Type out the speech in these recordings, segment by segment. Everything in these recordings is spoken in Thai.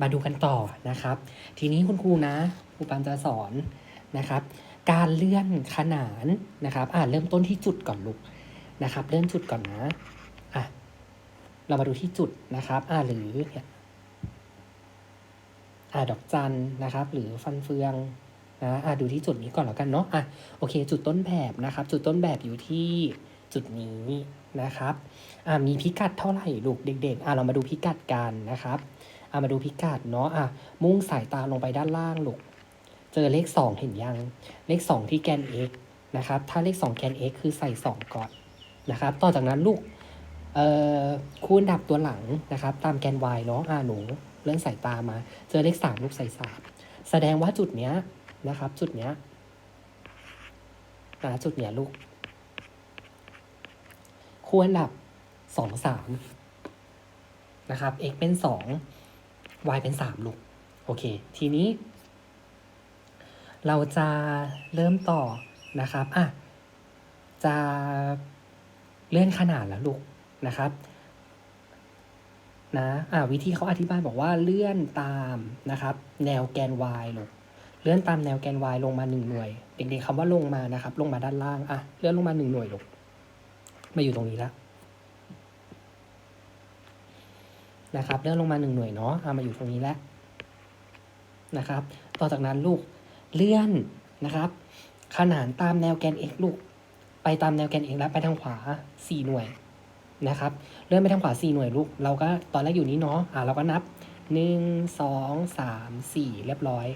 มาดูกันต่อนะครับ ทีนี้คุณครูนะครูปานจะสอนนะครับ การเลื่อนขนานนะครับอ่าเริ่มต้นที่จุดก่อนลูกนะครับ เริ่มจุดก่อนนะอะเรามาดูที่จุดนะครับอ่าหรือเนี่ยอ่าดอกจันนะครับ หรือฟันเฟืองนะอ่าดูที่จุดนี้ก่อนแล้วกันเนาะอะโอเค จุดต้นแบบนะครับ จุดต้นแบบอยู่ที่จุดนี้นะครับอ่ามีพิกัดเท่าไหร่ลูกเด็ก ๆอ่าเรามาดูพิกัดกันนะครับ อะมาดูพิกัดเนาะอะมุ่งสายตาลงไปด้านล่างลูกเจอเลข 2 เห็นยัง เลข 2 ที่แกน x นะครับ ถ้าเลข 2 แกน x คือใส่ 2 ก่อนนะครับ ต่อจากนั้นลูกเอ่อคูณดับตัวหลังนะครับ ตามแกน y เนาะอ่าหนูเลื่อนสายตามา เจอเลข 3 ลูกใส่ 3 แสดงว่าจุดเนี้ยนะครับ จุดเนี้ยอ่าจุดเนี้ยลูก คูณดับ 2 3 นะครับ x เป็น 2 y เป็นสามลูก โอเค ทีนี้ เราจะเริ่มต่อนะครับอะจะเลื่อนขนาดแล้วลูกนะครับนะอะวิธีเขาอธิบายบอกว่าเลื่อนตามนะครับ แนวแกน y ลูกเลื่อนตามแนวแกน y ลงมาหนึ่งหน่วย เด็กๆคำว่าลงมานะครับ ลงมาด้านล่างอะเลื่อนลงมาหนึ่งหน่วยลูกมาอยู่ตรงนี้แล้ว นะครับเลื่อนลงมาหนึ่งหน่วยเนาะเอามาอยู่ตรงนี้แล้วนะครับ ต่อจากนั้นลูกเลื่อนนะครับ ขนานตามแนวแกน x ลูก ไปตามแนวแกน x แล้วไปทางขวา 4 หน่วยนะครับ เลื่อนไปทางขวา 4 หน่วยลูก เราก็ตอนแรกอยู่นี้เนาะอ่าเราก็นับ 1 2 3 4 เรียบร้อย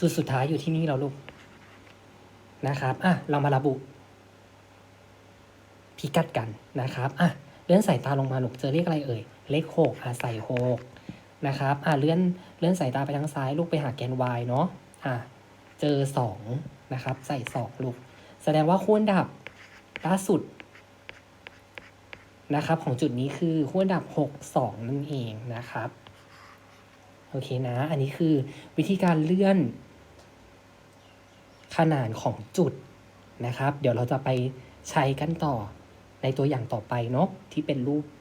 จุดสุดท้ายอยู่ที่นี่เราลูกนะครับอะเรามาระบุพิกัดกันนะครับอะ เลื่อนสายตาลงมาลูกเจอเลขอะไรเอ่ย เลขหกอะใส่หกนะครับอะเลื่อนเลื่อนสายตาไปทางซ้ายลูกไปหาแกน y เนาะอะเจอสองนะครับ ใส่สองลูก แสดงว่าขั้วดับล่าสุดนะครับของจุดนี้คือขั้วดับหกสองนั่นเองนะครับ โอเคนะ อันนี้คือวิธีการเลื่อน ขนาดของจุดนะครับ เดี๋ยวเราจะไปใช้กันต่อ ในตัวอย่างต่อไปเนาะที่เป็นรูป